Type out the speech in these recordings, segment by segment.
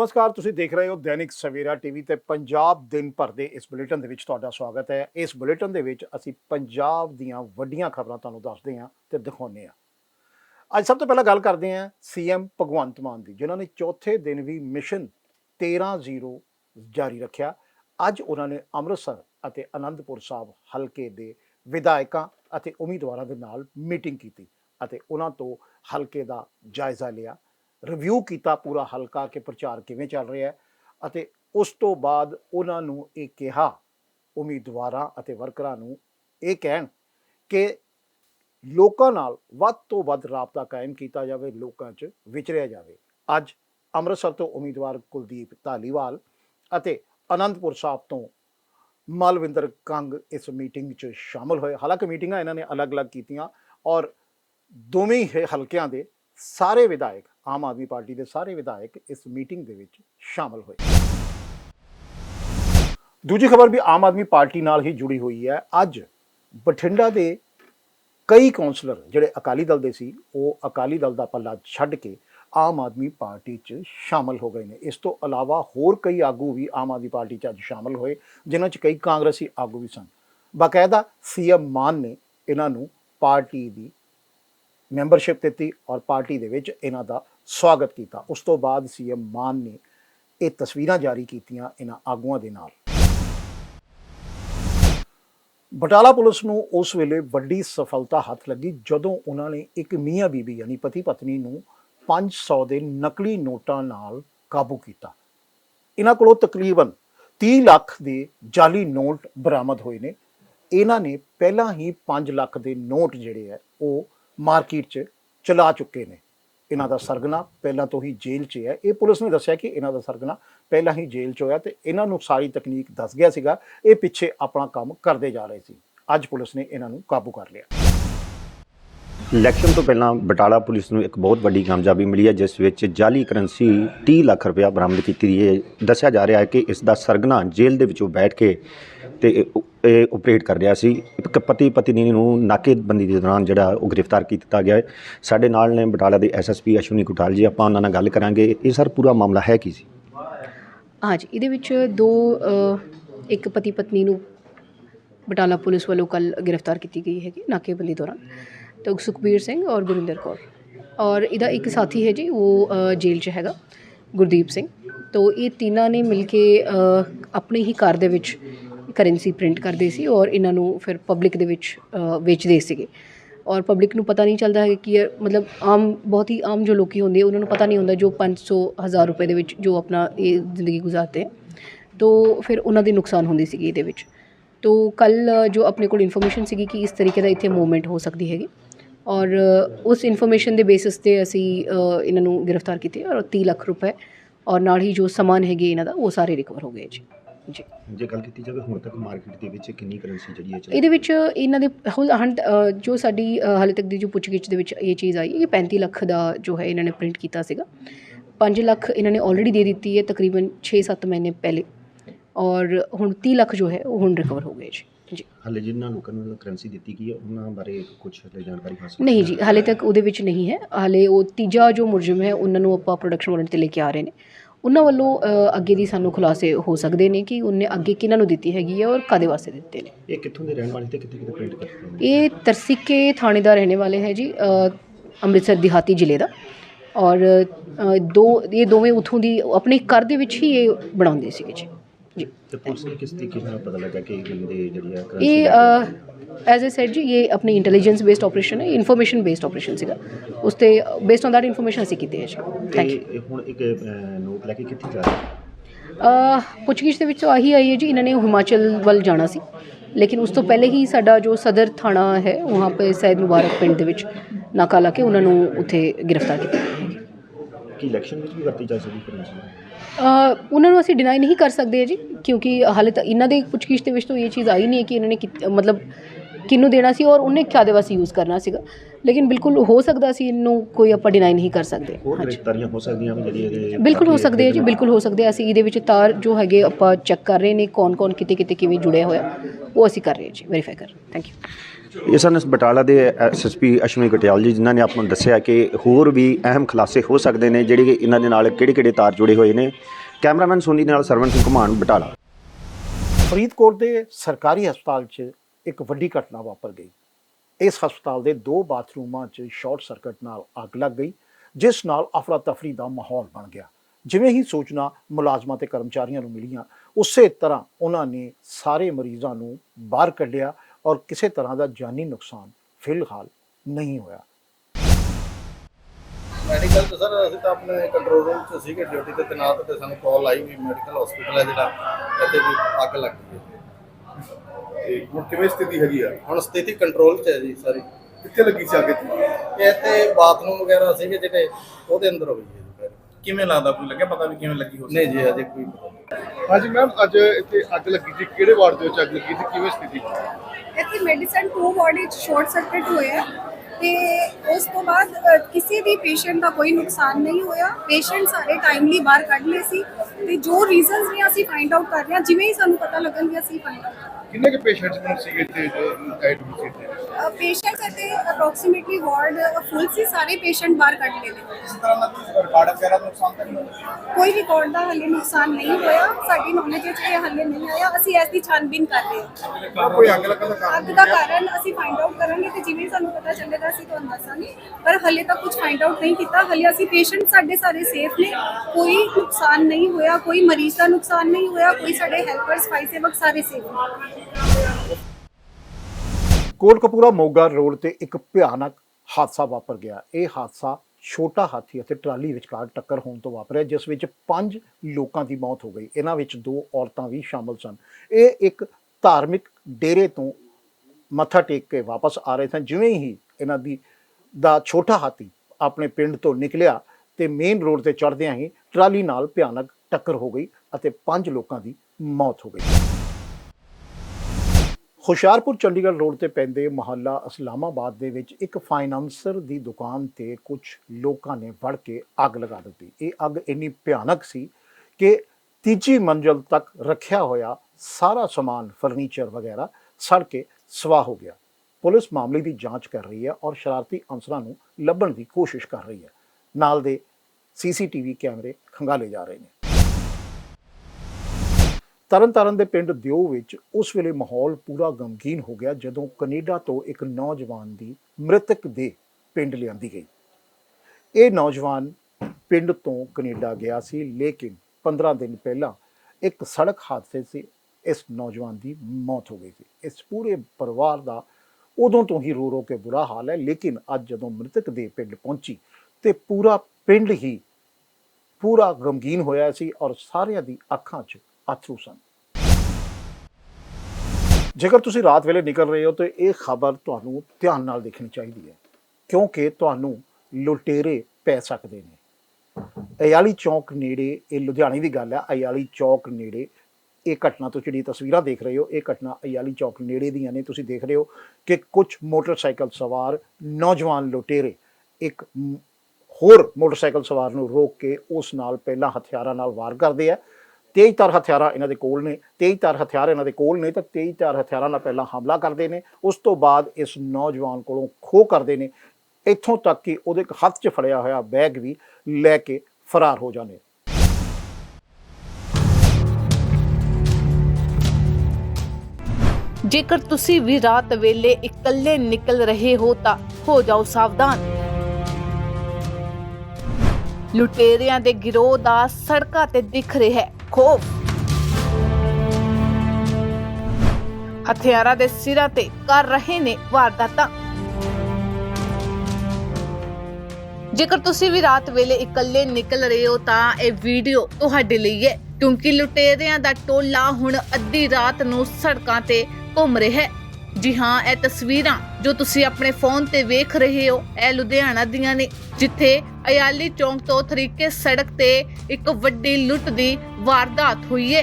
ਨਮਸਕਾਰ, ਤੁਸੀਂ ਦੇਖ ਰਹੇ ਹੋ ਦੈਨਿਕ ਸਵੇਰਾ ਟੀਵੀ ਤੇ ਪੰਜਾਬ ਦਿਨ ਭਰ ਦੇ ਇਸ ਬੁਲੇਟਿਨ ਦੇ ਵਿੱਚ ਤੁਹਾਡਾ ਸਵਾਗਤ ਹੈ। ਇਸ ਬੁਲੇਟਿਨ ਦੇ ਵਿੱਚ ਅਸੀਂ ਪੰਜਾਬ ਦੀਆਂ ਵੱਡੀਆਂ ਖਬਰਾਂ ਤੁਹਾਨੂੰ ਦੱਸਦੇ ਹਾਂ ਤੇ ਦਿਖਾਉਂਦੇ ਹਾਂ। ਅੱਜ ਸਭ ਤੋਂ ਪਹਿਲਾਂ ਗੱਲ ਕਰਦੇ ਹਾਂ ਸੀਐਮ ਭਗਵੰਤ ਮਾਨ ਦੀ, ਜਿਨ੍ਹਾਂ ਨੇ ਚੌਥੇ ਦਿਨ ਵੀ ਮਿਸ਼ਨ 13-0 ਜਾਰੀ ਰੱਖਿਆ। ਅੱਜ ਉਹਨਾਂ ਨੇ ਅੰਮ੍ਰਿਤਸਰ ਅਤੇ ਅਨੰਦਪੁਰ ਸਾਹਿਬ ਹਲਕੇ ਦੇ ਵਿਧਾਇਕਾਂ ਅਤੇ ਉਮੀਦਵਾਰਾਂ ਦੇ ਨਾਲ ਮੀਟਿੰਗ ਕੀਤੀ ਅਤੇ ਉਹਨਾਂ ਤੋਂ ਹਲਕੇ ਦਾ ਜਾਇਜ਼ਾ ਲਿਆ। ਰਿਵਿਊ ਕੀਤਾ ਪੂਰਾ ਹਲਕਾ ਕਿ ਪ੍ਰਚਾਰ ਕਿਵੇਂ ਚੱਲ ਰਿਹਾ ਹੈ ਅਤੇ ਉਸ ਤੋਂ ਬਾਅਦ ਉਹਨਾਂ ਨੂੰ ਇਹ ਕਿਹਾ, ਉਮੀਦਵਾਰਾਂ ਅਤੇ ਵਰਕਰਾਂ ਨੂੰ ਇਹ ਕਹਿਣ ਕਿ ਲੋਕਾਂ ਨਾਲ ਵੱਧ ਤੋਂ ਵੱਧ ਰਾਬਤਾ ਕਾਇਮ ਕੀਤਾ ਜਾਵੇ, ਲੋਕਾਂ 'ਚ ਵਿਚਰਿਆ ਜਾਵੇ। ਅੱਜ ਅੰਮ੍ਰਿਤਸਰ ਤੋਂ ਉਮੀਦਵਾਰ ਕੁਲਦੀਪ ਧਾਲੀਵਾਲ ਅਤੇ ਅਨੰਦਪੁਰ ਸਾਹਿਬ ਤੋਂ ਮਲਵਿੰਦਰ ਕੰਗ ਇਸ ਮੀਟਿੰਗ 'ਚ ਸ਼ਾਮਲ ਹੋਏ। ਹਾਲਾਂਕਿ ਮੀਟਿੰਗਾਂ ਇਹਨਾਂ ਨੇ ਅਲੱਗ-ਅਲੱਗ ਕੀਤੀਆਂ ਔਰ ਦੋਵੇਂ ਹੀ ਹਲਕਿਆਂ ਦੇ ਸਾਰੇ ਵਿਧਾਇਕ ਆਮ ਆਦਮੀ ਪਾਰਟੀ ਦੇ ਸਾਰੇ ਵਿਧਾਇਕ ਇਸ ਮੀਟਿੰਗ ਦੇ ਵਿੱਚ ਸ਼ਾਮਲ ਹੋਏ। ਦੂਜੀ ਖਬਰ ਵੀ ਆਮ ਆਦਮੀ ਪਾਰਟੀ ਨਾਲ ਹੀ ਜੁੜੀ ਹੋਈ ਹੈ। ਅੱਜ ਬਠਿੰਡਾ ਦੇ ਕਈ ਕਾਉਂਸਲਰ ਜਿਹੜੇ ਅਕਾਲੀ ਦਲ ਦੇ ਸੀ, ਉਹ ਅਕਾਲੀ ਦਲ ਦਾ ਪੱਲਾ ਛੱਡ ਕੇ ਆਮ ਆਦਮੀ ਪਾਰਟੀ 'ਚ ਸ਼ਾਮਲ ਹੋ ਗਏ ਨੇ। ਇਸ ਤੋਂ ਇਲਾਵਾ ਹੋਰ ਕਈ ਆਗੂ ਵੀ ਆਮ ਆਦਮੀ ਪਾਰਟੀ 'ਚ ਅੱਜ ਸ਼ਾਮਲ ਹੋਏ, ਜਿਨ੍ਹਾਂ 'ਚ ਕਈ ਕਾਂਗਰਸੀ ਆਗੂ ਵੀ ਸਨ। ਬਾਕਾਇਦਾ ਸੀਐਮ ਮਾਨ ਨੇ ਇਹਨਾਂ ਨੂੰ ਪਾਰਟੀ ਦੀ ਮੈਂਬਰਸ਼ਿਪ ਦਿੱਤੀ ਔਰ ਪਾਰਟੀ ਦੇ ਵਿੱਚ ਇਹਨਾਂ ਦਾ ਸਵਾਗਤ ਕੀਤਾ। ਉਸ ਤੋਂ ਬਾਅਦ ਸੀਐਮ ਮਾਨ ਨੇ ਇਹ ਤਸਵੀਰਾਂ ਜਾਰੀ ਕੀਤੀਆਂ ਇਹਨਾਂ ਆਗੂਆਂ ਦੇ ਨਾਲ। ਬਟਾਲਾ ਪੁਲਿਸ ਨੂੰ ਉਸ ਵੇਲੇ ਵੱਡੀ ਸਫਲਤਾ ਹੱਥ ਲੱਗੀ ਜਦੋਂ ਉਹਨਾਂ ਨੇ ਇੱਕ ਮੀਆਂ ਬੀਬੀ ਯਾਨੀ ਪਤੀ ਪਤਨੀ ਨੂੰ 500 ਦੇ ਨਕਲੀ ਨੋਟਾਂ ਨਾਲ ਕਾਬੂ ਕੀਤਾ। ਇਹਨਾਂ ਕੋਲੋਂ ਤਕਰੀਬਨ 30 ਲੱਖ ਦੇ ਜਾਲੀ ਨੋਟ ਬਰਾਮਦ ਹੋਏ ਨੇ। ਇਹਨਾਂ ਨੇ ਪਹਿਲਾਂ ਹੀ 5 ਲੱਖ ਦੇ ਨੋਟ ਜਿਹੜੇ ਆ ਉਹ ਮਾਰਕੀਟ 'ਚ ਚਲਾ ਚੁੱਕੇ ਨੇ। ਇਹਨਾਂ ਦਾ ਸਰਗਨਾ ਪਹਿਲਾਂ ਤੋਂ ਹੀ ਜੇਲ੍ਹ 'ਚ ਹੈ। ਇਹ ਪੁਲਿਸ ਨੇ ਦੱਸਿਆ ਕਿ ਇਹਨਾਂ ਦਾ ਸਰਗਨਾ ਪਹਿਲਾਂ ਹੀ ਜੇਲ੍ਹ 'ਚ ਹੋਇਆ ਤੇ ਇਹਨਾਂ ਨੂੰ ਸਾਰੀ ਤਕਨੀਕ ਦੱਸ ਗਿਆ ਸੀਗਾ। ਇਹ ਪਿੱਛੇ ਆਪਣਾ ਕੰਮ ਕਰਦੇ ਜਾ ਰਹੇ ਸੀ। ਅੱਜ ਪੁਲਿਸ ਨੇ ਇਹਨਾਂ ਨੂੰ ਕਾਬੂ ਕਰ ਲਿਆ। ਇਲੈਕਸ਼ਨ ਤੋਂ ਪਹਿਲਾਂ ਬਟਾਲਾ ਪੁਲਿਸ ਨੂੰ ਇੱਕ ਬਹੁਤ ਵੱਡੀ ਕਾਮਯਾਬੀ ਮਿਲੀ ਹੈ ਜਿਸ ਵਿੱਚ ਜਾਲੀ ਕਰੰਸੀ 30 ਲੱਖ ਰੁਪਇਆ ਬਰਾਮਦ ਕੀਤੀ ਗਈ ਹੈ। ਦੱਸਿਆ ਜਾ ਰਿਹਾ ਹੈ ਕਿ ਇਸ ਦਾ ਸਰਗਨਾ ਜੇਲ੍ਹ ਦੇ ਵਿੱਚੋਂ ਬੈਠ ਕੇ ਤੇ ਇਹ- ਇਹ ਆਪਰੇਟ ਕਰ ਰਿਹਾ ਸੀ। ਇੱਕ ਪਤੀ ਪਤਨੀ ਨੂੰ ਨਾਕੇਬੰਦੀ ਦੇ ਦੌਰਾਨ ਜਿਹੜਾ ਉਹ ਗ੍ਰਿਫਤਾਰ ਕੀਤਾ ਗਿਆ ਹੈ। ਸਾਡੇ ਨਾਲ ਨੇ ਬਟਾਲਾ ਦੇ ਐਸਐਸਪੀ ਅਸ਼ਵਨੀ ਕੁਟਾਲ ਜੀ ਆਪਾਂ ਉਹਨਾਂ ਨਾਲ ਗੱਲ ਕਰਾਂਗੇ। ਇਹ ਸਰ ਪੂਰਾ ਮਾਮਲਾ ਹੈ ਕੀ ਸੀ? ਹਾਂਜੀ ਇਹਦੇ ਵਿੱਚ ਦੋ ਅ, ਇੱਕ ਪਤੀ ਪਤਨੀ ਨੂੰ ਬਟਾਲਾ ਪੁਲਿਸ ਵੱਲੋਂ ਕੱਲ ਗ੍ਰਿਫਤਾਰ ਕੀਤੀ ਗਈ ਹੈਗੀ ਨਾਕੇਬੰਦੀ ਦੌਰਾਨ। ਤਾਂ ਸੁਖਬੀਰ ਸਿੰਘ ਔਰ ਗੁਰਿੰਦਰ ਕੌਰ। ਔਰ ਇਹਦਾ ਇੱਕ ਸਾਥੀ ਹੈ ਜੀ ਉਹ ਜੇਲ੍ਹ 'ਚ ਹੈਗਾ ਗੁਰਦੀਪ ਸਿੰਘ। ਤੋਂ ਇਹ ਤਿੰਨਾਂ ਨੇ ਮਿਲ ਕੇ ਅ, ਆਪਣੇ ਹੀ ਘਰ ਦੇ ਵਿੱਚ ਕਰੰਸੀ ਪ੍ਰਿੰਟ ਕਰਦੇ ਸੀ ਔਰ ਇਹਨਾਂ ਨੂੰ ਫਿਰ ਪਬਲਿਕ ਦੇ ਵਿੱਚ ਵੇਚਦੇ ਸੀਗੇ। ਔਰ ਪਬਲਿਕ ਨੂੰ ਪਤਾ ਨਹੀਂ ਚੱਲਦਾ ਹੈ ਕਿ ਇਹ ਮਤਲਬ ਆਮ ਬਹੁਤ ਹੀ ਆਮ ਜੋ ਲੋਕੀ ਹੁੰਦੇ ਉਹਨਾਂ ਨੂੰ ਪਤਾ ਨਹੀਂ ਹੁੰਦਾ ਜੋ 500 ਹਜ਼ਾਰ ਰੁਪਏ ਦੇ ਵਿੱਚ ਜੋ ਆਪਣਾ ਇਹ ਜ਼ਿੰਦਗੀ ਗੁਜ਼ਾਰਦੇ ਹੈ ਤੋ ਫਿਰ ਉਹਨਾਂ ਦੇ ਨੁਕਸਾਨ ਹੁੰਦੀ ਸੀਗੀ ਇਹਦੇ ਵਿੱਚ। ਤੋ ਕੱਲ ਜੋ ਆਪਣੇ ਕੋਲ ਇਨਫੋਰਮੇਸ਼ਨ ਸੀਗੀ ਕਿ ਇਸ ਤਰੀਕੇ ਦਾ ਇੱਥੇ ਮੂਵਮੈਂਟ ਹੋ ਸਕਦੀ ਹੈਗੀ। ਔਰ ਉਸ ਇਨਫੋਰਮੇਸ਼ਨ ਦੇ ਬੇਸਿਸ ਤੇ ਅਸੀਂ ਇਹਨਾਂ ਨੂੰ ਗ੍ਰਿਫਤਾਰ ਕੀਤੇ ਔਰ 30 ਲੱਖ ਰੁਪਏ ਔਰ ਨਾਲ ਹੀ ਜੋ ਸਮਾਨ ਹੈਗੇ ਇਹਨਾਂ ਦਾ ਉਹ ਸਾਰੇ ਰਿਕਵਰ ਹੋ ਗਏ ਜੀ। ਜੀ। ਜੇ ਗੱਲ ਕੀਤੀ ਜਾਵੇ ਹੁਣ ਤੱਕ ਮਾਰਕੀਟ ਦੇ ਵਿੱਚ ਕਿੰਨੀ ਕਰੰਸੀ ਜਿਹੜੀ ਹੈ ਇਹਦੇ ਵਿੱਚ ਇਹਨਾਂ ਦੇ ਜੋ ਸਾਡੀ ਹਾਲੇ ਤੱਕ ਦੀ ਜੋ ਪੁੱਛਗਿੱਛ ਦੇ ਵਿੱਚ ਇਹ ਚੀਜ਼ ਆਈ ਹੈ ਕਿ 35 ਲੱਖ ਦਾ ਜੋ ਹੈ ਇਹਨਾਂ ਨੇ ਪ੍ਰਿੰਟ ਕੀਤਾ ਸੀਗਾ। 5 ਲੱਖ ਇਹਨਾਂ ਨੇ ਆਲਰੇਡੀ ਦੇ ਦਿੱਤੀ ਹੈ ਤਕਰੀਬਨ 6-7 ਮਹੀਨੇ ਪਹਿਲੇ ਔਰ ਹੁਣ 30 ਲੱਖ ਜੋ ਹੈ ਉਹ ਹੁਣ ਰਿਕਵਰ ਹੋ ਗਏ ਜੀ। ਜੀ। ਹਾਲੇ ਜਿਨ੍ਹਾਂ ਲੋਕਾਂ ਨੂੰ ਕਰੰਸੀ ਦਿੱਤੀ ਗਈ ਹੈ ਉਹਨਾਂ ਬਾਰੇ ਕੁਝ ਜਾਣਕਾਰੀ ਹਾਸਲ ਨਹੀਂ ਜੀ ਹਾਲੇ ਤੱਕ ਉਹਦੇ ਵਿੱਚ ਨਹੀਂ ਹੈ। ਹਾਲੇ ਉਹ ਤੀਜਾ ਜੋ ਮੁਲਜ਼ਮ ਹੈ ਉਹਨਾਂ ਨੂੰ ਆਪਾਂ ਪ੍ਰੋਡਕਸ਼ਨ ਵਾਰੰਟ ਤੇ ਲੈ ਕੇ ਆ ਰਹੇ ਨੇ। ਉਹਨਾਂ ਵੱਲੋਂ ਅੱਗੇ ਦੀ ਸਾਨੂੰ ਖੁਲਾਸੇ ਹੋ ਸਕਦੇ ਨੇ ਕਿ ਉਹਨੇ ਅੱਗੇ ਕਿਹਨਾਂ ਨੂੰ ਦਿੱਤੀ ਹੈਗੀ ਹੈ ਔਰ ਕਦੇ ਵਾਸਤੇ ਦਿੱਤੇ ਨੇ। ਇਹ ਕਿੱਥੋਂ ਦੇ ਰਹਿਣ ਵਾਲੇ ਤੇ ਕਿੱਥੇ ਕਿੱਥੇ ਪ੍ਰਿੰਟ ਕਰਦੇ ਨੇ? ਇਹ ਤਰਸਿੱਕੇ ਥਾਣੇ ਦਾ ਰਹਿਣੇ ਵਾਲੇ ਹੈ ਜੀ ਅੰਮ੍ਰਿਤਸਰ ਦਿਹਾਤੀ ਜ਼ਿਲ੍ਹੇ ਦਾ। ਔਰ ਦੋ ਇਹ ਦੋਵੇਂ ਉਥੋਂ ਦੀ ਆਪਣੇ ਘਰ ਦੇ ਵਿੱਚ ਹੀ ਇਹ ਬਣਾਉਂਦੇ ਸੀਗੇ ਜੀ। ਨੇ ਕਿਸ ਤਰੀਕੇ ਨਾਲ ਪਤਾ ਲੱਗਾ ਕਿ ਇਹ ਬੰਦੇ ਜਿਹੜੀ ਆ ਇਹ ਐਜ਼ ਅ ਸੈਡ ਜੀ ਇਹ ਆਪਣੀ ਇੰਟੈਲੀਜੈਂਸ ਬੇਸਡ ਆਪਰੇਸ਼ਨ ਹੈ ਇਨਫੋਰਮੇਸ਼ਨ ਬੇਸਡ ਆਪਰੇਸ਼ਨ ਸੀਗਾ। ਉਸ ਤੇ ਬੇਸਡ ਔਨ ਦੈਟ ਇਨਫੋਰਮੇਸ਼ਨ ਅਸੀਂ ਕੀਤੀ ਹੈ ਜੀ। ਥੈਂਕ ਯੂ ਤੇ ਹੁਣ ਇੱਕ ਨੋਟ ਲੈ ਕੇ ਕਿੱਥੇ ਜਾ ਰਹੇ? ਅ, ਪੁੱਛਗਿੱਛ ਦੇ ਵਿੱਚ ਆਹੀ ਆਈ ਹੈ ਜੀ ਇਹਨਾਂ ਨੇ ਹਿਮਾਚਲ ਵੱਲ ਜਾਣਾ ਸੀ। ਲੇਕਿਨ ਉਸ ਤੋਂ ਪਹਿਲੇ ਹੀ ਸਾਡਾ ਜੋ ਸਦਰ ਥਾਣਾ ਹੈ ਵਹਾਂ ਪੇ ਸੈਦ ਮੁਬਾਰਕ ਪਿੰਡ ਦੇ ਵਿੱਚ ਨਾਕਾ ਲਾ ਕੇ ਉਹਨਾਂ ਨੂੰ ਉੱਥੇ ਗ੍ਰਿਫਤਾਰ ਕੀਤਾ ਗਿਆ ਹੈ। ਕਿ ਇਲੈਕਸ਼ਨ ਵਿੱਚ ਵੀ ਵਰਤੀ ਜਾ ਸਕਦੀ ਕਰੰਸੀ ਉਹਨਾਂ ਨੂੰ ਅਸੀਂ ਡਿਨਾਈ ਨਹੀਂ ਕਰ ਸਕਦੇ ਜੀ, ਕਿਉਂਕਿ ਹਾਲੇ ਤਾਂ ਇਹਨਾਂ ਦੇ ਪੁੱਛਗਿੱਛ ਦੇ ਵਿੱਚ ਤਾਂ ਇਹ ਚੀਜ਼ ਆਈ ਨਹੀਂ ਹੈ ਕਿ ਇਹਨਾਂ ਨੇ ਕਿਤ- ਮਤਲਬ ਕਿਹਨੂੰ ਦੇਣਾ ਸੀ ਔਰ ਉਹਨੇ ਕਿਆ ਦੇ ਵਾਸਤੇ ਯੂਜ਼ ਕਰਨਾ ਸੀਗਾ। ਲੇਕਿਨ ਬਿਲਕੁਲ ਹੋ ਸਕਦਾ ਸੀ ਇਹਨੂੰ ਕੋਈ ਆਪਾਂ ਡਿਨਾਈ ਨਹੀਂ ਕਰ ਸਕਦੇ। ਹੋਰ ਹਾਂਜੀ। ਗ੍ਰਿਫਤਾਰੀਆਂ ਹੋ ਸਕਦੀਆਂ ਵੀ ਜਿਹੜੀ ਇਹਦੇ ਬਿਲਕੁਲ ਹੋ ਸਕਦੇ ਆ ਜੀ ਬਿਲਕੁਲ ਹੋ ਸਕਦੇ ਆ। ਅਸੀਂ ਇਹਦੇ ਵਿੱਚ ਤਾਰ ਜੋ ਹੈਗੇ ਆਪਾਂ ਚੈੱਕ ਕਰ ਰਹੇ ਨੇ ਕੌਣ ਕੌਣ ਕਿਤੇ ਕਿਤੇ ਕਿਵੇਂ ਜੁੜਿਆ ਹੋਇਆ ਉਹ ਅਸੀਂ ਕਰ ਰਹੇ ਹਾਂ ਜੀ ਵੈਰੀਫਾਈ ਕਰ ਰਹੇ ਥੈਂਕ ਯੂ ਇਹ ਸਨ ਬਟਾਲਾ ਦੇ ਐਸਐਸਪੀ ਅਸ਼ਵਨੀ ਗਟਿਆਲ ਜੀ ਜਿਨ੍ਹਾਂ ਨੇ ਆਪਾਂ ਨੂੰ ਦੱਸਿਆ ਕਿ ਹੋਰ ਵੀ ਅਹਿਮ ਖੁਲਾਸੇ ਹੋ ਸਕਦੇ ਨੇ ਜਿਹੜੇ ਕਿ ਇਹਨਾਂ ਦੇ ਨਾਲ ਕਿਹੜੇ ਕਿਹੜੇ ਤਾਰ ਜੁੜੇ ਹੋਏ ਨੇ। ਕੈਮਰਾਮੈਨ ਸੋਨੀ ਦੇ ਨਾਲ ਸਰਵਨ ਸਿੰਘ ਘੁਮਾਣ ਬਟਾਲਾ। ਫਰੀਦਕੋਟ ਦੇ ਸਰਕਾਰੀ ਹਸਪਤਾਲ 'ਚ ਇੱਕ ਵੱਡੀ ਘਟਨਾ ਵਾਪਰ ਗਈ। ਇਸ ਹਸਪਤਾਲ ਦੇ ਦੋ ਬਾਥਰੂਮਾਂ 'ਚ ਸ਼ਾਰਟ ਸਰਕਟ ਨਾਲ ਅੱਗ ਲੱਗ ਗਈ, ਜਿਸ ਨਾਲ ਅਫਰਾ ਤਫਰੀ ਦਾ ਮਾਹੌਲ ਬਣ ਗਿਆ। ਜਿਵੇਂ ਹੀ ਸੂਚਨਾ ਮੁਲਾਜ਼ਮਾਂ ਤੇ ਕਰਮਚਾਰੀਆਂ ਨੂੰ ਮਿਲੀਆਂ, ਉਸੇ ਤਰ੍ਹਾਂ ਉਹਨਾਂ ਨੇ ਸਾਰੇ ਮਰੀਜ਼ਾਂ ਨੂੰ ਬਾਹਰ ਕੱਢਿਆ ਔਰ ਕਿਸੇ ਤਰ੍ਹਾਂ ਦਾ ਜਾਨੀ ਨੁਕਸਾਨ ਫਿਲਹਾਲ ਨਹੀਂ ਹੋਇਆ। ਮੈਡੀਕਲ ਤੇ ਸਰ, ਅਸੀਂ ਤਾਂ ਆਪਣੇ ਕੰਟਰੋਲ ਰੂਮ 'ਚ ਸੀਗੇ ਡਿਊਟੀ ਤੇ ਤੈਨਾਤ ਤੇ ਸਾਨੂੰ ਕਾਲ ਆਈ ਵੀ ਮੈਡੀਕਲ ਹਸਪੀਟਲ ਹੈ ਜਿਹੜਾ, ਇੱਥੇ ਵੀ ਅੱਗ ਲੱਗ ਗਈ। ਤੇ ਹੁਣ ਕਿਵੇਂ ਸਥਿਤੀ ਹੈਗੀ ਆ? ਹੁਣ ਸਥਿਤੀ ਕੰਟਰੋਲ 'ਚ ਹੈ ਜੀ ਸਾਰੀ। ਕਿੱਥੇ ਲੱਗੀ ਸੀ ਅੱਗ ਇਹ ਇੱਥੇ ਬਾਥਰੂਮ ਵਗੈਰਾ ਸੀਗੇ ਜਿਹੜੇ ਉਹਦੇ ਅੰਦਰ ਹੋਈ ਹੈ ਜੀ। ਕਿਵੇਂ ਲੱਗਦਾ ਕੋਈ ਲੱਗਿਆ ਪਤਾ ਵੀ ਕਿਵੇਂ ਲੱਗੀ ਹੋ ਨਹੀਂ ਜੀ ਅਜੇ ਕੋਈ ਪਤਾ ਨਹੀਂ। ਹਾਂਜੀ ਮੈਮ ਅੱਜ ਇੱਥੇ ਅੱਗ ਲੱਗੀ ਸੀ ਕਿਹੜੇ ਵਾਰਡ ਦੇ ਵਿੱਚ ਅੱਗ ਲੱਗੀ ਸੀ ਕਿਵੇਂ ਸਥਿਤੀ? ਇੱਥੇ ਮੈਡੀਸਨ 2 ਵਾਰਡ ਵਿੱਚ ਸ਼ਾਰਟ ਸਰਕਟ ਹੋਇਆ ਤੇ ਉਸ ਤੋਂ ਬਾਅਦ ਅ, ਕਿਸੇ ਵੀ ਪੇਸ਼ੈਂਟ ਦਾ ਕੋਈ ਨੁਕਸਾਨ ਨਹੀਂ ਹੋਇਆ। ਪੇਸ਼ੈਂਟ ਸਾਰੇ ਟਾਈਮਲੀ ਬਾਹਰ ਕੱਢ ਲਏ ਸੀ ਤੇ ਜੋ ਰੀਜ਼ਨਸ ਨੇ ਅਸੀਂ ਫਾਈਂਡ ਆਊਟ ਕਰ ਰਹੇ ਹਾਂ ਜਿਵੇਂ ਹੀ ਸਾਨੂੰ ਪਤਾ ਲੱਗਣਗੇ ਅਸੀਂ ਫਾਈਂਡ ਆਊਟ ਕਿੰਨੇ ਕੇ ਪੇਸ਼ੈਂਟਸ ਨੂੰ ਸੀਗੇ ਇੱਥੇ ਜੋ ਐਡਮਿਟ ਸੀ ਇੱਥੇ? ਪੇਸ਼ੈਂਟਸ ਇੱਥੇ ਅਪਰੋਕਸੀਮੇਟਲੀ ਵਾਰਡ ਫੁੱਲ ਸੀ ਸਾਰੇ ਪੇਸ਼ੈਂਟ ਬਾਹਰ ਕੱਢ ਲਏ ਨੇ। ਇਸ ਤਰ੍ਹਾਂ ਦਾ ਕੋਈ ਰਿਕਾਰਡ ਵਗੈਰਾ ਦਾ ਨੁਕਸਾਨ ਤਾਂ ਨਹੀਂ ਹੋਇਆ? ਕੋਈ ਰਿਕਾਰਡ ਦਾ ਹਲੇ ਨੁਕਸਾਨ ਨਹੀਂ ਹੋਇਆ। ਸਾਡੀ ਨੌਲੇਜ ਵਿੱਚ ਇਹ ਹਲੇ ਨਹੀਂ ਆਇਆ। ਅਸੀਂ ਇਸ ਦੀ ਛਾਨਬੀਨ ਕਰ ਰਹੇ ਹਾਂ। ਕੋਈ ਅੱਗ ਲੱਗਣ ਦਾ ਕਾਰਨ ਅੱਗ ਦਾ ਕਾਰਨ ਅਸੀਂ ਫਾਈਂਡ ਆਊਟ ਕਰਾਂਗੇ ਤੇ ਜਿਵੇਂ ਹੀ ਸਾਨੂੰ ਪਤਾ ਚੱਲੇਗਾ ਅਸੀਂ ਤੁਹਾਨੂੰ ਦੱਸਾਂਗੇ, ਪਰ ਹਲੇ ਤੱਕ ਕੁਝ ਫਾਈਂਡ ਆਊਟ ਨਹੀਂ ਕੀਤਾ। ਹਲੇ ਅਸੀਂ ਪੇਸ਼ੈਂਟ ਸਾਡੇ ਸਾਰੇ ਸੇਫ ਨੇ। ਕੋਈ ਨੁਕਸਾਨ ਨਹੀਂ ਹੋਇਆ, ਕੋਈ ਮਰੀਜ਼ ਦਾ ਨੁਕਸਾਨ ਨਹੀਂ ਹੋਇਆ, ਕੋਈ ਸਾਡੇ ਹੈਲਪਰਸ ਸਫ਼ਾਈ ਸੇਵਕ ਸਾਰੇ ਸੇਫ ਨੇ। ਕੋਟਕਪੂਰਾ ਮੋਗਾ ਰੋਡ ਤੇ ਇੱਕ ਭਿਆਨਕ ਹਾਦਸਾ ਵਾਪਰ ਗਿਆ। ਇਹ ਹਾਦਸਾ ਛੋਟਾ ਹਾਥੀ ਅਤੇ ਟਰਾਲੀ ਵਿਚਕਾਰ ਟੱਕਰ ਹੋਣ ਤੋਂ ਵਾਪਰਿਆ, ਜਿਸ ਵਿੱਚ ਪੰਜ ਲੋਕਾਂ ਦੀ ਮੌਤ ਹੋ ਗਈ। ਇਹਨਾਂ ਵਿੱਚ ਦੋ ਔਰਤਾਂ ਵੀ ਸ਼ਾਮਲ ਸਨ। ਇਹ ਇੱਕ ਧਾਰਮਿਕ ਡੇਰੇ ਤੋਂ ਮੱਥਾ ਟੇਕ ਕੇ ਵਾਪਸ ਆ ਰਹੇ ਸਨ, ਜਿਵੇਂ ਹੀ ਇਹਨਾਂ ਦੀ ਦਾ ਛੋਟਾ ਹਾਥੀ ਆਪਣੇ ਪਿੰਡ ਤੋਂ ਨਿਕਲਿਆ ਤੇ ਮੇਨ ਰੋਡ ਤੇ ਚੜ੍ਹਦਿਆਂ ਹੀ ਟਰਾਲੀ ਨਾਲ ਭਿਆਨਕ ਟੱਕਰ ਹੋ ਗਈ ਅਤੇ ਪੰਜ ਲੋਕਾਂ ਦੀ ਮੌਤ ਹੋ ਗਈ। ਹੁਸ਼ਿਆਰਪੁਰ, ਚੰਡੀਗੜ੍ਹ ਰੋਡ ਤੇ ਪੈਂਦੇ ਮੁਹੱਲਾ ਇਸਲਾਮਾਬਾਦ ਦੇ ਵਿੱਚ ਇੱਕ ਫਾਈਨਾਂਸਰ ਦੀ ਦੁਕਾਨ ਤੇ ਕੁਝ ਲੋਕਾਂ ਨੇ ਵੜ ਕੇ ਅੱਗ ਲਗਾ ਦਿੱਤੀ। ਇਹ ਅੱਗ ਇੰਨੀ ਭਿਆਨਕ ਸੀ ਕਿ ਤੀਜੀ ਮੰਜ਼ਲ ਤੱਕ ਰੱਖਿਆ ਹੋਇਆ ਸਾਰਾ ਸਮਾਨ ਫਰਨੀਚਰ ਵਗੈਰਾ ਸੜ ਕੇ ਸਵਾਹ ਹੋ ਗਿਆ। ਪੁਲਿਸ ਮਾਮਲੇ ਦੀ ਜਾਂਚ ਕਰ ਰਹੀ ਹੈ ਔਰ ਸ਼ਰਾਰਤੀ ਅਨਸਰਾਂ ਨੂੰ ਲੱਭਣ ਦੀ ਕੋਸ਼ਿਸ਼ ਕਰ ਰਹੀ ਹੈ। ਨਾਲ ਦੇ ਸੀਸੀਟੀਵੀ ਕੈਮਰੇ ਖੰਗਾਲੇ ਜਾ ਰਹੇ ਨੇ। ਤਰਨਤਾਰਨ ਦੇ ਪਿੰਡ ਦਿਓ ਵਿੱਚ ਉਸ ਵੇਲੇ ਮਾਹੌਲ ਪੂਰਾ ਗਮਗੀਨ ਹੋ ਗਿਆ ਜਦੋਂ ਕੈਨੇਡਾ ਤੋਂ ਇੱਕ ਨੌਜਵਾਨ ਦੀ ਮ੍ਰਿਤਕ ਦੇ ਪਿੰਡ ਲਿਆਂਦੀ ਗਈ। ਇਹ ਨੌਜਵਾਨ ਪਿੰਡ ਤੋਂ ਕੈਨੇਡਾ ਗਿਆ ਸੀ, ਲੇਕਿਨ 15 ਦਿਨ ਪਹਿਲਾਂ ਇੱਕ ਸੜਕ ਹਾਦਸੇ 'ਚ ਇਸ ਨੌਜਵਾਨ ਦੀ ਮੌਤ ਹੋ ਗਈ ਸੀ। ਇਸ ਪੂਰੇ ਪਰਿਵਾਰ ਦਾ ਉਦੋਂ ਤੋਂ ਹੀ ਰੋ ਰੋ ਕੇ ਬੁਰਾ ਹਾਲ ਹੈ, ਲੇਕਿਨ ਅੱਜ ਜਦੋਂ ਮ੍ਰਿਤਕ ਦੇ ਪਿੰਡ ਪਹੁੰਚੀ ਤੇ ਪੂਰਾ ਪਿੰਡ ਹੀ ਪੂਰਾ ਗਮਗੀਨ ਹੋਇਆ ਸੀ ਔਰ ਸਾਰਿਆਂ ਦੀ ਅੱਖਾਂ 'ਚ ਅਥਰੂ ਸਨ। ਜੇਕਰ ਤੁਸੀਂ ਰਾਤ ਵੇਲੇ ਨਿਕਲ ਰਹੇ ਹੋ ਤਾਂ ਇਹ ਖਬਰ ਤੁਹਾਨੂੰ ਧਿਆਨ ਨਾਲ ਦੇਖਣੀ ਚਾਹੀਦੀ ਹੈ, ਕਿਉਂਕਿ ਤੁਹਾਨੂੰ ਲੁਟੇਰੇ ਪੈ ਸਕਦੇ ਨੇ। ਅਯਾਲੀ ਚੌਕ ਨੇੜੇ, ਇਹ ਲੁਧਿਆਣੇ ਦੀ ਗੱਲ ਹੈ, ਅਯਾਲੀ ਚੌਕ ਨੇੜੇ ਇਹ ਘਟਨਾ ਤੋਂ ਜਿਹੜੀ ਤਸਵੀਰਾਂ ਦੇਖ ਰਹੇ ਹੋ, ਇਹ ਘਟਨਾ ਅਯਾਲੀ ਚੌਕ ਨੇੜੇ ਦੀਆਂ ਨੇ। ਤੁਸੀਂ ਦੇਖ ਰਹੇ ਹੋ ਕਿ ਕੁਝ ਮੋਟਰਸਾਈਕਲ ਸਵਾਰ ਨੌਜਵਾਨ ਲੁਟੇਰੇ ਇੱਕ ਹੋਰ ਮੋਟਰਸਾਈਕਲ ਸਵਾਰ ਨੂੰ ਰੋਕ ਕੇ ਉਸ ਨਾਲ ਪਹਿਲਾਂ ਹਥਿਆਰਾਂ ਨਾਲ ਵਾਰ ਕਰਦੇ ਆ। ਤੇਜ਼ਧਾਰ ਹਥਿਆਰਾਂ ਇਹਨਾਂ ਦੇ ਕੋਲ ਨੇ, ਤੇਜ਼ਧਾਰ ਹਥਿਆਰ ਇਹਨਾਂ ਦੇ ਕੋਲ ਨੇ ਤਾਂ ਤੇਜ਼ਧਾਰ ਹਥਿਆਰਾਂ ਨਾਲ ਪਹਿਲਾਂ ਹਮਲਾ ਕਰਦੇ ਨੇ, ਉਸ ਤੋਂ ਬਾਅਦ ਇਸ ਨੌਜਵਾਨ ਕੋਲੋਂ ਖੋਹ ਕਰਦੇ ਨੇ। ਇੱਥੋਂ ਤੱਕ ਕਿ ਉਹਦੇ ਹੱਥ 'ਚ ਫੜਿਆ ਹੋਇਆ ਬੈਗ ਵੀ ਲੈ ਕੇ ਫਰਾਰ ਹੋ ਜਾਂਦੇ ਜੇਕਰ ਤੁਸੀਂ ਵੀ ਰਾਤ ਵੇਲੇ ਇਕੱਲੇ ਨਿਕਲ ਰਹੇ ਹੋ ਤਾਂ ਹੋ ਜਾਓ ਸਾਵਧਾਨ। ਲੁਟੇਰਿਆਂ ਦੇ ਗਿਰੋਹ ਦਾ ਸੜਕਾਂ ਤੇ ਦਿਖ ਰਿਹਾ ਹੈ ਖੋਫ। ਹਥਿਆਰਾਂ ਦੇ ਸਿਰਾਂ ਤੇ ਕਰ ਰਹੇ ਨੇ ਵਾਰਦਾਤਾਂ। ਜੇਕਰ ਤੁਸੀਂ ਵੀ ਰਾਤ ਵੇਲੇ ਇਕੱਲੇ ਨਿਕਲ ਰਹੇ ਹੋ ਤਾਂ ਇਹ ਵੀਡੀਓ ਤੁਹਾਡੇ ਲਈ ਹੈ, ਕਿਉਂਕਿ ਲੁਟੇਰਿਆਂ ਦਾ ਟੋਲਾ ਹੁਣ ਅੱਧੀ ਰਾਤ ਨੂੰ ਸੜਕਾਂ ਤੇ ਘੁੰਮ ਰਿਹਾ ਹੈ। ਜੀ ਹਾਂ, ਇਹ ਤਸਵੀਰਾਂ ਜੋ ਤੁਸੀਂ ਆਪਣੇ ਫੋਨ ਤੇ ਵੇਖ ਰਹੇ ਹੋ, ਇਹ ਲੁਧਿਆਣਾ ਦੀਆਂ ਨੇ, ਜਿੱਥੇ ਅਯਾਲੀ ਚੌਂਕ ਤੋਂ ਤਰੀਕੇ ਸੜਕ ਤੇ ਇੱਕ ਵੱਡੀ ਲੁੱਟ ਦੀ ਵਾਰਦਾਤ ਹੋਈ ਹੈ।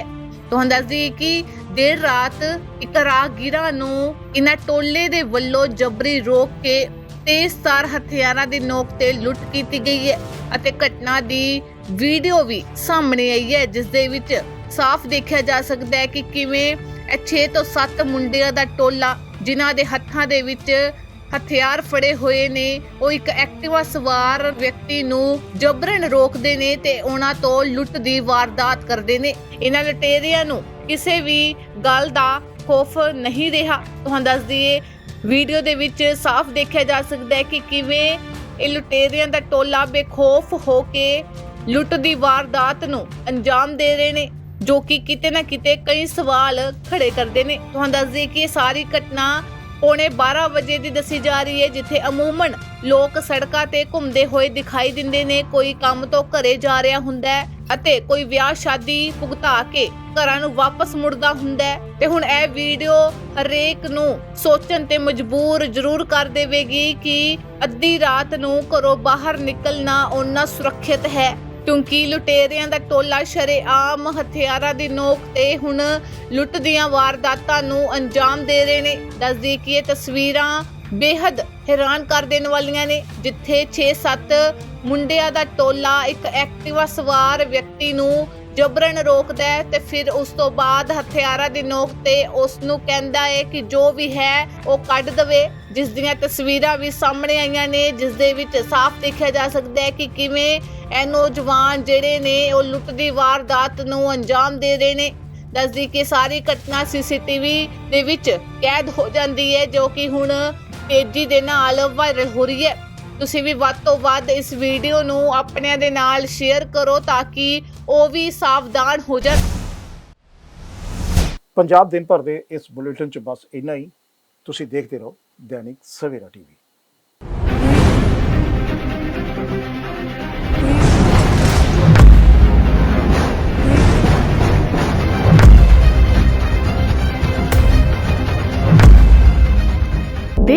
ਤੁਹਾਨੂੰ ਦੱਸ ਦਈਏ ਕਿ ਦੇਰ ਰਾਤ ਇੱਕ ਰਾਹਗੀਰਾਂ ਨੂੰ ਇਹਨਾਂ ਟੋਲੇ ਦੇ ਵੱਲੋਂ ਜਬਰੀ ਰੋਕ ਕੇ ਤੇਜ਼ਧਾਰ ਹਥਿਆਰਾਂ ਦੀ ਨੋਕ ਤੇ ਲੁੱਟ ਕੀਤੀ ਗਈ ਹੈ ਅਤੇ ਘਟਨਾ ਦੀ ਵੀਡੀਓ ਵੀ ਸਾਹਮਣੇ ਆਈ ਹੈ, ਜਿਸ ਦੇ ਵਿੱਚ ਸਾਫ਼ ਦੇਖਿਆ ਜਾ ਸਕਦਾ ਹੈ ਕਿ ਕਿਵੇਂ ਇਹ 6 ਤੋਂ 7 ਮੁੰਡਿਆਂ ਦਾ ਟੋਲਾ ਜਿਨ੍ਹਾਂ ਦੇ ਹੱਥਾਂ ਦੇ ਵਿੱਚ ਹਥਿਆਰ ਫੜੇ ਹੋਏ ਨੇ। ਉਹ ਇੱਕ ਐਕਟਿਵਾ ਸਵਾਰ ਵਿਅਕਤੀ ਨੂੰ ਜਬਰਨ ਰੋਕਦੇ ਨੇ ਤੇ ਉਹਨਾਂ ਤੋਂ ਲੁੱਟ ਦੀ ਵਾਰਦਾਤ ਕਰਦੇ ਨੇ। ਇਹਨਾਂ ਲਟੇਰਿਆਂ ਨੂੰ ਕਿਸੇ ਵੀ ਗੱਲ ਦਾ ਖੋਫ਼ ਨਹੀਂ ਰਿਹਾ। ਤੁਹਾਨੂੰ ਦੱਸ ਦਈਏ, ਵੀਡੀਓ ਦੇ ਵਿੱਚ ਸਾਫ਼ ਦੇਖਿਆ ਜਾ ਸਕਦਾ ਹੈ ਕਿ ਕਿਵੇਂ ਇਹ ਲੁਟੇਰਿਆਂ ਦਾ ਟੋਲਾ ਬੇਖੌਫ ਹੋ ਕੇ ਲੁੱਟ ਦੀ ਵਾਰਦਾਤ ਨੂੰ ਅੰਜਾਮ ਦੇ ਰਹੇ ਨੇ। ਜੋ ਕਿ ਕਿਤੇ ਨਾ ਕਿਤੇ ਕਈ ਸਵਾਲ ਖੜੇ ਕਰਦੇ ਨੇ। ਤੁਹਾਨੂੰ ਦੱਸ ਦਈਏ ਕਿ ਇਹ ਸਾਰੀ ਘਟਨਾ ਪੌਣੇ 12 ਵਜੇ ਦੀ ਦੱਸੀ ਜਾ ਰਹੀ ਹੈ, ਜਿੱਥੇ ਅਮੂਮਨ ਲੋਕ ਸੜਕਾਂ ਤੇ ਘੁੰਮਦੇ ਹੋਏ ਦਿਖਾਈ ਦਿੰਦੇ ਨੇ। ਕੋਈ ਕੰਮ ਤੋਂ ਘਰੇ ਜਾ ਰਿਹਾ ਹੁੰਦਾ ਹੈ ਅਤੇ ਕੋਈ ਵਿਆਹ ਸ਼ਾਦੀ ਭੁਗਤਾ ਕੇ ਘਰਾਂ ਨੂੰ ਵਾਪਸ ਮੁੜਦਾ ਹੁੰਦਾ ਤੇ ਹੁਣ ਇਹ ਵੀਡੀਓ ਹਰੇਕ ਨੂੰ ਸੋਚਣ ਤੇ ਮਜਬੂਰ ਜ਼ਰੂਰ ਕਰ ਦੇਵੇਗੀ ਕਿ ਅੱਧੀ ਰਾਤ ਨੂੰ ਘਰੋਂ ਬਾਹਰ ਨਿਕਲਣਾ ਓਨਾ ਸੁਰੱਖਿਅਤ ਹੈ। ਕਿਉਂਕਿ ਲੁਟੇਰਿਆਂ ਦਾ ਟੋਲਾ ਸ਼ਰੇਆਮ ਹਥਿਆਰਾਂ ਦੀ ਨੋਕ ਤੇ ਹੁਣ ਲੁੱਟ ਦੀਆਂ ਵਾਰਦਾਤਾਂ ਨੂੰ ਅੰਜਾਮ ਦੇ ਰਹੇ ਨੇ। ਦੱਸਦੀ ਕਿ ਇਹ ਤਸਵੀਰਾਂ ਬੇਹੱਦ ਹੈਰਾਨ ਕਰ ਦੇਣ ਵਾਲੀਆਂ ਨੇ, ਜਿੱਥੇ 6-7 ਮੁੰਡਿਆਂ ਦਾ ਟੋਲਾ, ਇੱਕ ਐਕਟਿਵਾ ਸਵਾਰ ਵਿਅਕਤੀ ਨੂੰ ਜਬਰਨ ਰੋਕਦਾ ਹੈ ਤੇ ਫਿਰ ਉਸ ਤੋਂ ਬਾਅਦ ਹਥਿਆਰਾਂ ਦੀ ਨੋਕ ਤੇ ਉਸ ਨੂੰ ਕਹਿੰਦਾ ਹੈ ਕਿ ਜੋ ਵੀ ਹੈ ਉਹ ਕੱਢ ਦਵੇ। ਜਿਸ ਦੀਆਂ ਤਸਵੀਰਾਂ ਵੀ ਸਾਹਮਣੇ ਆਈਆਂ ਨੇ, ਜਿਸ ਦੇ ਵਿੱਚ ਸਾਫ਼ ਦੇਖਿਆ ਜਾ ਸਕਦਾ ਹੈ ਕਿ ਕਿਵੇਂ ਇਹ ਨੌਜਵਾਨ ਜਿਹੜੇ ਨੇ, ਉਹ ਲੁੱਟ ਦੀ ਵਾਰਦਾਤ ਨੂੰ ਅੰਜਾਮ ਦੇ ਰਹੇ ਨੇ। ਦੱਸਦੀ ਕਿ ਸਾਰੀ ਘਟਨਾ ਸੀਸੀਟੀਵੀ ਦੇ ਵਿੱਚ ਕੈਦ ਹੋ ਜਾਂਦੀ ਹੈ, ਜੋ ਕਿ ਹੁਣ ਤੇਜ਼ੀ ਦੇ ਨਾਲ ਵਾਇਰਲ ਹੋ ਰਹੀ ਹੈ। ਤੁਸੀਂ ਵੀ ਵੱਧ ਤੋਂ ਵੱਧ ਇਸ ਵੀਡੀਓ ਨੂੰ ਆਪਣਿਆਂ ਦੇ ਨਾਲ ਸ਼ੇਅਰ ਕਰੋ ਤਾਂ ਕਿ ਉਹ ਵੀ ਸਾਵਧਾਨ ਹੋ ਜਾਣ। ਪੰਜਾਬ ਦਿਨ ਭਰ ਦੇ ਇਸ ਬੁਲੇਟਿਨ 'ਚ ਬਸ ਇੰਨਾ ਹੀ। ਤੁਸੀਂ ਦੇਖਦੇ ਰਹੋ ਦੈਨਿਕ ਸਵੇਰਾ ਟੀਵੀ।